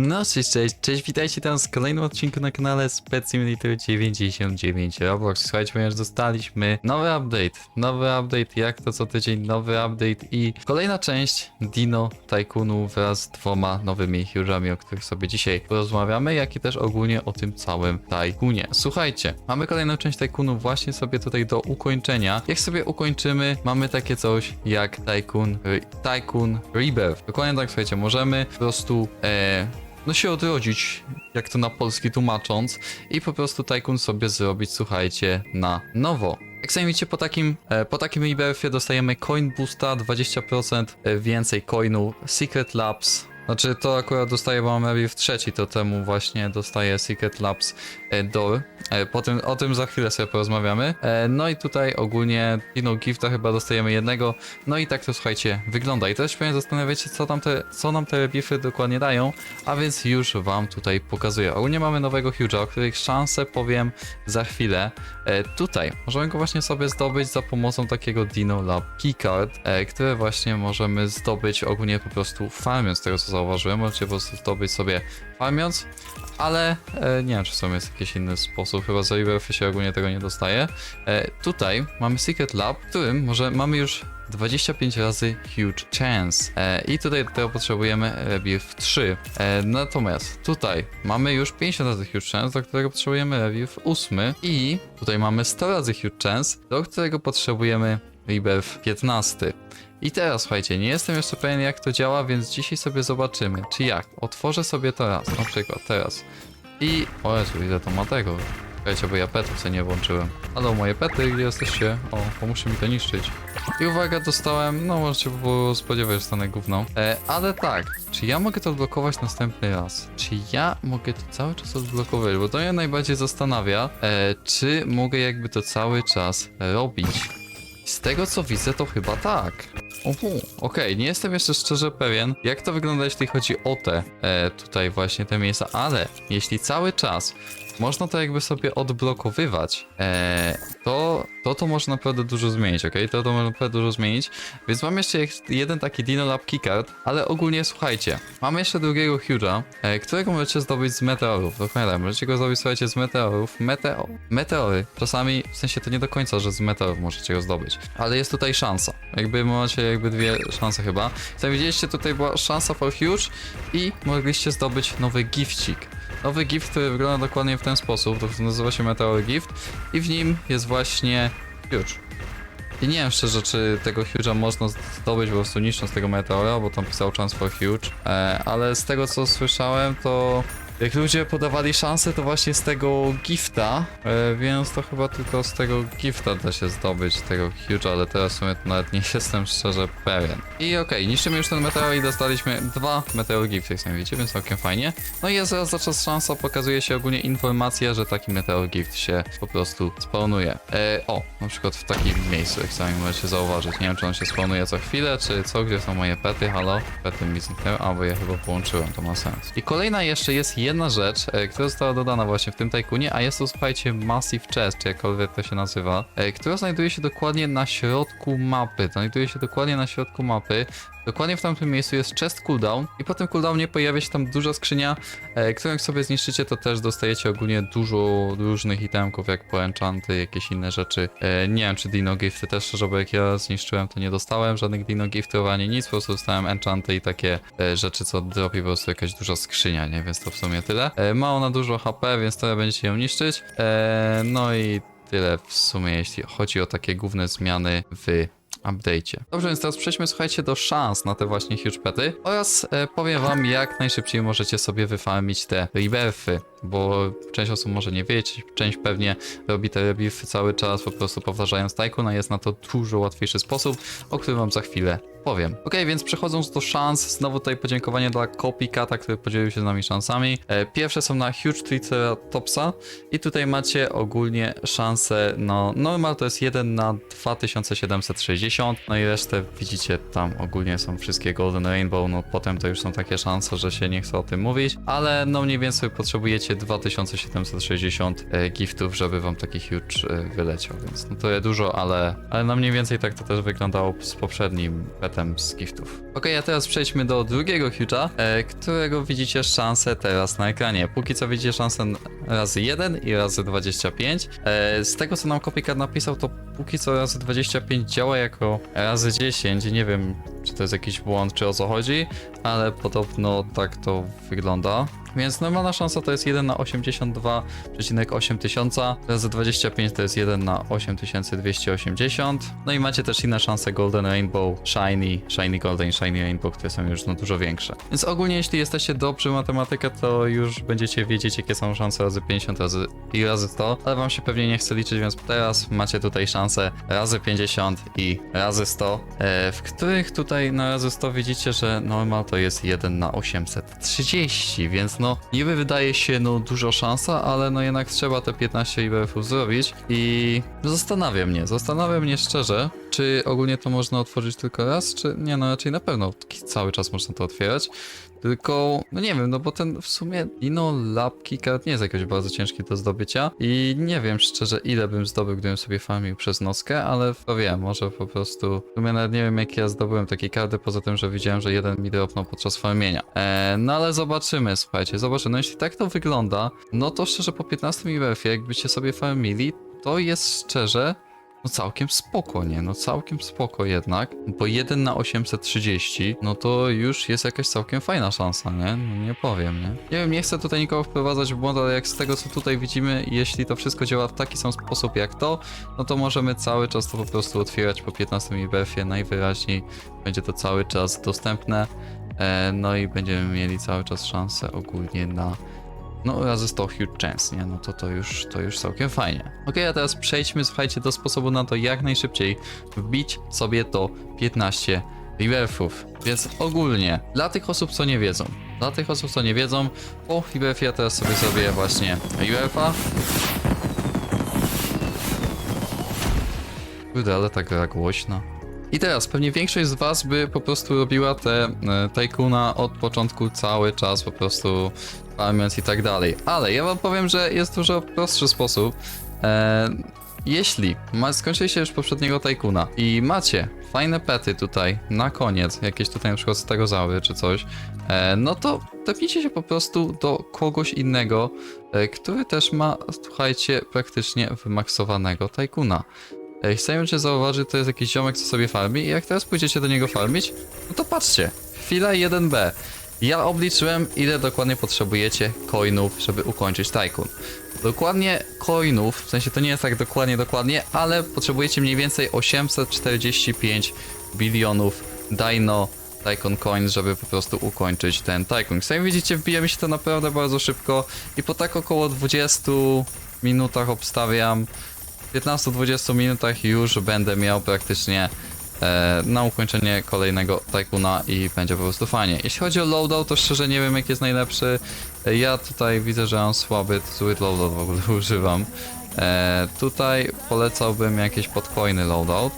No cześć, cześć, cześć, witajcie tam w kolejnym odcinku na kanale Spec Simulator 99 Roblox. Słuchajcie, ponieważ dostaliśmy nowy update, nowy update, jak to co tydzień, nowy update i kolejna część Dino Tycoonu wraz z dwoma nowymi huge'ami, o których sobie dzisiaj porozmawiamy, jak i też ogólnie o tym całym Tycoonie. Słuchajcie, mamy kolejną część Tycoonu właśnie sobie tutaj do ukończenia. Jak sobie ukończymy, mamy takie coś jak Tycoon, Tycoon Rebirth. Dokładnie tak, słuchajcie, możemy po prostu e, no się odrodzić, jak to na polski tłumacząc, i po prostu Tycoon sobie zrobić, słuchajcie, na nowo. Jak sami widzicie, po takim, e, po takim rebirthie dostajemy coin boosta, 20% więcej coinu, Secret Labs, znaczy to akurat dostaję, bo mam rebirth trzeci, to temu właśnie dostaję Secret Labs e, Door. E, po tym, o tym za chwilę sobie porozmawiamy. E, no i tutaj ogólnie Dino Gifta chyba dostajemy jednego. No i tak to słuchajcie, wygląda. I też pewnie zastanawiacie, co, te, co nam te rebirthy dokładnie dają, a więc już wam tutaj pokazuję. Ogólnie mamy nowego Huge'a, o których szanse powiem za chwilę. E, tutaj możemy go właśnie sobie zdobyć za pomocą takiego Dino Lab Keycard, które właśnie możemy zdobyć ogólnie po prostu farmiąc, tego co zauważyłem. Możecie po prostu zdobyć sobie farmiąc, ale e, nie wiem, czy są jest jakiś inny sposób, chyba za Rebirthy się ogólnie tego nie dostaje. E, tutaj mamy Secret Lab, w którym może mamy już 25 razy Huge Chance e, i tutaj tego potrzebujemy Rebirth 3. E, natomiast tutaj mamy już 50 razy Huge Chance, do którego potrzebujemy Rebirth 8 i tutaj mamy 100 razy Huge Chance, do którego potrzebujemy Rebirth 15. I teraz słuchajcie, nie jestem jeszcze pewien jak to działa, więc dzisiaj sobie zobaczymy, czy jak. Otworzę sobie to raz, na przykład teraz. I... O Jezu, ile to ma tego. Słuchajcie, bo ja petów sobie nie włączyłem. Halo, moje pety, gdzie jesteście? O, pomóżcie mi to niszczyć. I uwaga, dostałem, no możecie było spodziewać, że stanę gówną. E, ale tak, czy ja mogę to odblokować następny raz? Czy ja mogę to cały czas odblokować? Bo to mnie najbardziej zastanawia, e, czy mogę jakby to cały czas robić. Z tego co widzę, to chyba tak. Okej, nie jestem jeszcze szczerze pewien, jak to wygląda, jeśli chodzi o te e, tutaj właśnie te miejsca, ale jeśli cały czas można to jakby sobie odblokowywać, e, to, to to może naprawdę dużo zmienić, ok? To to może naprawdę dużo zmienić. Więc mam jeszcze jeden taki Dino Lab Keycard, ale ogólnie słuchajcie, mam jeszcze drugiego Huge'a, e, którego możecie zdobyć z meteorów. Dokładnie możecie go zdobyć, słuchajcie, z meteorów. Meteo meteory, czasami, w sensie to nie do końca, że z meteorów możecie go zdobyć, ale jest tutaj szansa. Jakby macie jakby dwie szanse chyba. Jak widzieliście, tutaj była szansa for Huge i mogliście zdobyć nowy gifcik. Nowy gift, wygląda dokładnie w ten sposób, to nazywa się Meteor Gift i w nim jest właśnie Huge. I nie wiem szczerze, czy tego Huge'a można zdobyć po prostu niszcząc tego meteora, bo tam pisał for Huge, e, ale z tego co słyszałem, to jak ludzie podawali szansę, to właśnie z tego gifta, e, więc to chyba tylko z tego gifta da się zdobyć tego Huge'a, ale teraz w sumie to nawet nie jestem szczerze pewien. I okej, niszczymy już ten meteor i dostaliśmy dwa meteor gifty, jak sami widzicie, więc całkiem fajnie. No i jest zaraz za czas szansa, pokazuje się ogólnie informacja, że taki meteor gift się po prostu spawnuje. E, o, na przykład w takim miejscu, jak sami możecie zauważyć. Nie wiem, czy on się spawnuje co chwilę, czy co, gdzie są moje pety, halo? Pety mi zniknęły, a bo je chyba połączyłem, to ma sens. I kolejna jeszcze jest jedna rzecz, e, która została dodana właśnie w tym tajkunie, a jest to, słuchajcie, Massive Chest, czy jakkolwiek to się nazywa, e, która znajduje się dokładnie na środku mapy. Znajduje się dokładnie na środku mapy. Dokładnie w tamtym miejscu jest chest cooldown i po tym cooldownie pojawia się tam duża skrzynia, e, którą jak sobie zniszczycie, to też dostajecie ogólnie dużo różnych itemków, jak po enchanty, jakieś inne rzeczy. E, nie wiem, czy dino gifty też, bo jak ja zniszczyłem, to nie dostałem żadnych dino giftów ani nic, po prostu dostałem enchanty i takie e, rzeczy, co dropi po prostu jakaś duża skrzynia, nie? Więc to w sumie tyle. E, ma ona dużo HP, więc teraz będziecie ją niszczyć. E, no i tyle w sumie, jeśli chodzi o takie główne zmiany w update'cie. Dobrze, więc teraz przejdźmy, słuchajcie, do szans na te właśnie huge pety oraz e, powiem wam, jak najszybciej możecie sobie wyfarmić te rebirthy, bo część osób może nie wiedzieć, część pewnie robi te rebirthy cały czas, po prostu powtarzając Tycoon, a jest na to dużo łatwiejszy sposób, o którym wam za chwilę powiem. Ok, więc przechodząc do szans, znowu tutaj podziękowanie dla Copycata, który podzielił się z nami szansami. E, Pierwsze są na Huge Triceratopsa i tutaj macie ogólnie szansę, no normal to jest 1 na 2760, no i resztę widzicie tam ogólnie są wszystkie Golden Rainbow, no potem to już są takie szanse, że się nie chce o tym mówić, ale no mniej więcej potrzebujecie potrzebujecie 2760 e, giftów, żeby wam taki huge e, wyleciał, więc no to jest dużo, ale, ale no mniej więcej tak to też wyglądało z poprzednim petem z giftów. Okej, a teraz przejdźmy do drugiego huge'a, e, którego widzicie szansę teraz na ekranie. Póki co widzicie szansę razy 1 i razy 25. E, z tego co nam Copycat napisał, to póki co razy 25 działa jako razy 10. Nie wiem, czy to jest jakiś błąd, czy o co chodzi, ale podobno tak to wygląda. Więc normalna szansa to jest 1 na 82,8 tysiąca, razy 25 to jest 1 na 8280. No i macie też inne szanse Golden Rainbow, Shiny, Shiny Golden, Shiny Rainbow, które są już no dużo większe. Więc ogólnie jeśli jesteście dobrzy w matematykę, to już będziecie wiedzieć jakie są szanse razy 50 razy i razy 100, ale wam się pewnie nie chce liczyć, więc teraz macie tutaj szanse razy 50 i razy 100, e, w których tutaj na razy 100 widzicie, że normal to jest 1 na 830, więc no niby wydaje się no dużo szansa, ale no jednak trzeba te 15 IBF-ów zrobić i zastanawia mnie, zastanawia mnie szczerze, czy ogólnie to można otworzyć tylko raz, czy nie, no raczej na pewno cały czas można to otwierać. Tylko, no nie wiem, no bo ten w sumie Dino Lab Keycard nie jest jakoś bardzo ciężki do zdobycia i nie wiem szczerze ile bym zdobył, gdybym sobie farmił przez nockę, ale to wiem, może po prostu, w sumie nawet nie wiem jak ja zdobyłem takie karty, poza tym, że widziałem, że jeden mi dropnął podczas farmienia. Eee, no ale zobaczymy, słuchajcie, zobaczymy, no jeśli tak to wygląda, no to szczerze po 15 IBF-ie, jakbyście sobie farmili, to jest szczerze no całkiem spoko, nie? No całkiem spoko jednak, bo 1 na 830, no to już jest jakaś całkiem fajna szansa, nie? No nie powiem, nie? Nie wiem, nie chcę tutaj nikogo wprowadzać w błąd, ale jak z tego co tutaj widzimy, jeśli to wszystko działa w taki sam sposób jak to, no to możemy cały czas to po prostu otwierać po 15 IBF-ie, najwyraźniej będzie to cały czas dostępne, e, no i będziemy mieli cały czas szansę ogólnie na no razy 100 huge chance, nie? No to to już, to już całkiem fajnie. Ok, a teraz przejdźmy, słuchajcie, do sposobu na to, jak najszybciej wbić sobie to 15 Riverfów. Więc ogólnie, dla tych osób, co nie wiedzą, dla tych osób, co nie wiedzą, po Riverfie ja teraz sobie zrobię właśnie Riverfa. Kurde, ale ta gra głośna. I teraz pewnie większość z was by po prostu robiła te e, od początku cały czas po prostu farmiąc i tak dalej. Ale ja wam powiem, że jest dużo prostszy sposób. E, jeśli skończyliście już poprzedniego Tycoona i macie fajne pety tutaj na koniec, jakieś tutaj na przykład stegozaury czy coś, e, no to tepnijcie się po prostu do kogoś innego, e, który też ma, słuchajcie, praktycznie wymaksowanego Tycoona. Ej, chcę cię zauważyć, to jest jakiś ziomek, co sobie farmi i jak teraz pójdziecie do niego farmić, no to patrzcie, chwila 1B. Ja obliczyłem, ile dokładnie potrzebujecie coinów, żeby ukończyć Tycoon. Dokładnie coinów, w sensie to nie jest tak dokładnie, dokładnie, ale potrzebujecie mniej więcej 845 bilionów Dino Tycoon Coins, żeby po prostu ukończyć ten Tycoon. Sami widzicie, wbija mi się to naprawdę bardzo szybko i po tak około 20 minutach obstawiam, 15-20 minutach już będę miał praktycznie na ukończenie kolejnego Tycoona i będzie po prostu fajnie. Jeśli chodzi o loadout, to szczerze nie wiem jaki jest najlepszy. E, Ja tutaj widzę, że mam słaby, zły loadout w ogóle używam. E, tutaj polecałbym jakieś podcoiny loadout,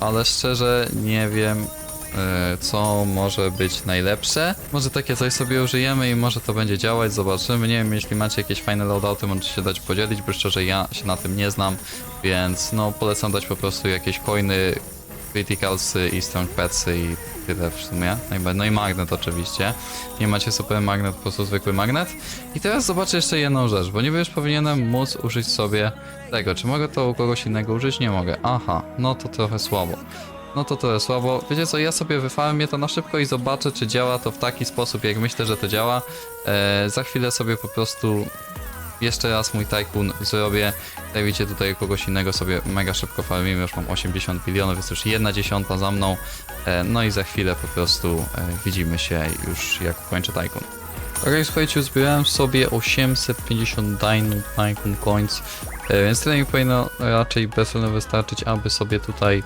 ale szczerze nie wiem e, co może być najlepsze. Może takie coś sobie użyjemy i może to będzie działać, zobaczymy. Nie wiem, jeśli macie jakieś fajne loadouty, możecie się dać podzielić, bo szczerze ja się na tym nie znam, więc no polecam dać po prostu jakieś coiny, criticalsy i strong petsy i tyle w sumie. No i magnet oczywiście. Nie macie super magnet, po prostu zwykły magnet. I teraz zobaczę jeszcze jedną rzecz, bo niby już powinienem móc użyć sobie tego. Czy mogę to u kogoś innego użyć? Nie mogę. Aha, no to trochę słabo. No to trochę słabo. Wiecie co, ja sobie wyfarmię to na szybko i zobaczę, czy działa to w taki sposób, jak myślę, że to działa. E, za chwilę sobie po prostu jeszcze raz mój Tycoon zrobię. Jak widzicie, tutaj kogoś innego sobie mega szybko farmimy. Już mam 80 bilionów, jest już jedna dziesiąta za mną. E, no i za chwilę po prostu e, widzimy się już jak ukończę Tycoon. Ok, słuchajcie, uzbierałem sobie 850 Dino Tycoon Coins, e, więc tyle mi powinno raczej bezczelnie wystarczyć, aby sobie tutaj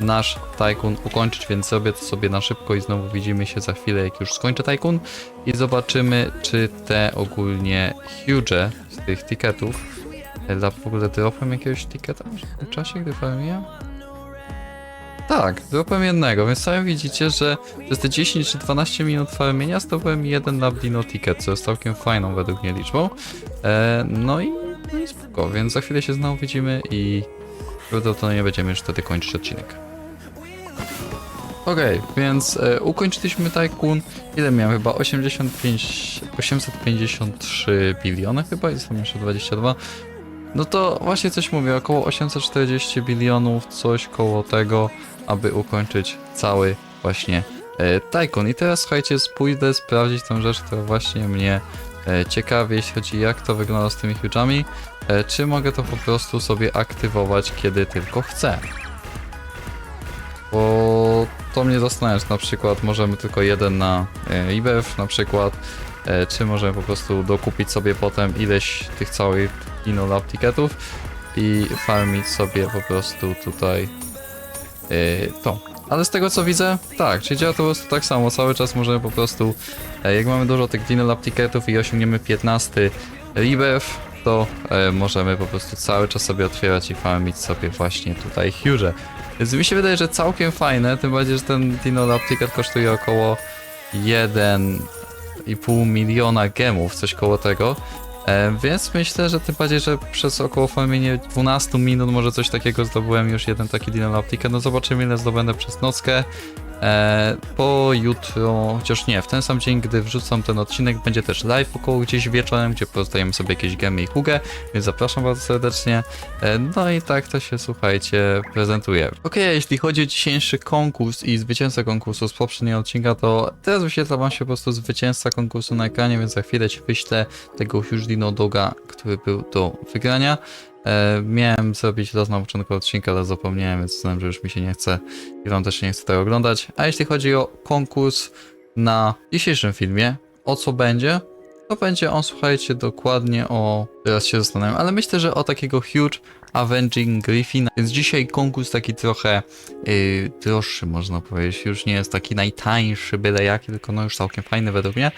nasz Tycoon ukończyć, więc zrobię to sobie na szybko i znowu widzimy się za chwilę, jak już skończę Tycoon i zobaczymy, czy te ogólnie huge z tych ticketów e, dla w ogóle dropłem jakiegoś ticketa w tym czasie, gdy farmiłem? Tak, dropem jednego, więc sami widzicie, że przez te 10 czy 12 minut farmienia zdobyłem jeden na Dino Ticket, co jest całkiem fajną według mnie liczbą. E, no i, no i spoko, więc za chwilę się znowu widzimy i prawdopodobnie będziemy już wtedy kończyć odcinek. Okej, więc e, ukończyliśmy Tycoon. Ile miałem chyba? 85, 853 biliony chyba i są jeszcze 22. No to właśnie coś mówię, około 840 bilionów, coś koło tego, aby ukończyć cały właśnie e, Tycoon. I teraz słuchajcie, pójdę sprawdzić tą rzecz, która właśnie mnie e, ciekawi, jeśli chodzi jak to wygląda z tymi huge'ami. E, czy mogę to po prostu sobie aktywować, kiedy tylko chcę. Bo to mnie zastanawia, czy na przykład możemy tylko jeden na e, IBF na przykład, e, czy możemy po prostu dokupić sobie potem ileś tych całych Dino Lab ticketów i farmić sobie po prostu tutaj e, to. Ale z tego co widzę, tak, czyli działa to po prostu tak samo, cały czas możemy po prostu, jak mamy dużo tych Dino Lab ticketów i osiągniemy 15 IBF, to możemy po prostu cały czas sobie otwierać i farmić sobie właśnie tutaj huge. Więc mi się wydaje, że całkiem fajne, tym bardziej, że ten Dino Lab Ticket kosztuje około 1,5 miliona gemów, coś koło tego. E, więc myślę, że tym bardziej, że przez około farmienie 12 minut może coś takiego zdobyłem już jeden taki Dino Lab Ticket. No zobaczymy ile zdobędę przez nockę. E, po jutro, chociaż nie, w ten sam dzień, gdy wrzucam ten odcinek, będzie też live około gdzieś wieczorem, gdzie pozdajemy sobie jakieś gemy i hugę, więc zapraszam bardzo serdecznie. E, no i tak to się, słuchajcie, prezentuje. Okej, jeśli chodzi o dzisiejszy konkurs i zwycięzcę konkursu z poprzedniego odcinka, to teraz wyświetla wam się po prostu zwycięzca konkursu na ekranie, więc za chwilę ci wyślę tego już Dino Doga, który był do wygrania. E, miałem zrobić to na początku odcinka, ale zapomniałem, więc znam, że już mi się nie chce i wam też nie chce tego oglądać. A jeśli chodzi o konkurs na dzisiejszym filmie, o co będzie? To będzie on, słuchajcie, dokładnie o... Teraz się zastanawiam, ale myślę, że o takiego huge Avenging Griffina. Więc dzisiaj konkurs taki trochę yy, droższy, można powiedzieć. Już nie jest taki najtańszy, byle jaki, tylko no już całkiem fajny według mnie.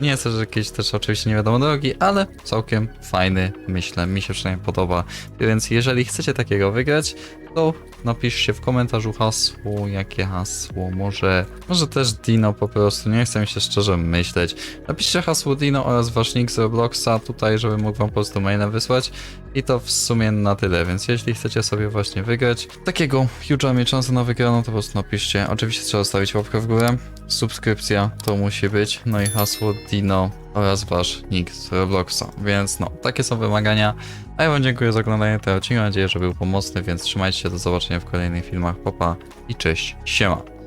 Nie jest też jakiś też oczywiście nie wiadomo drogi, ale całkiem fajny, myślę, mi się przynajmniej podoba. Więc jeżeli chcecie takiego wygrać, to napiszcie w komentarzu hasło, jakie hasło, może, może też Dino po prostu, nie chcę mi się szczerze myśleć. Napiszcie hasło Dino oraz wasz nick z Robloxa tutaj, żeby mógł wam po prostu maila wysłać i to w sumie na tyle, więc jeśli chcecie sobie właśnie wygrać takiego huge'a mieć na wygraną, to po prostu napiszcie. Oczywiście trzeba zostawić łapkę w górę, subskrypcja to musi być, no i hasło Dino oraz wasz nick z Robloxa, więc no, takie są wymagania. A ja wam dziękuję za oglądanie tego odcinka, mam nadzieję, że był pomocny, więc trzymajcie się, do zobaczenia w kolejnych filmach, popa i cześć, siema.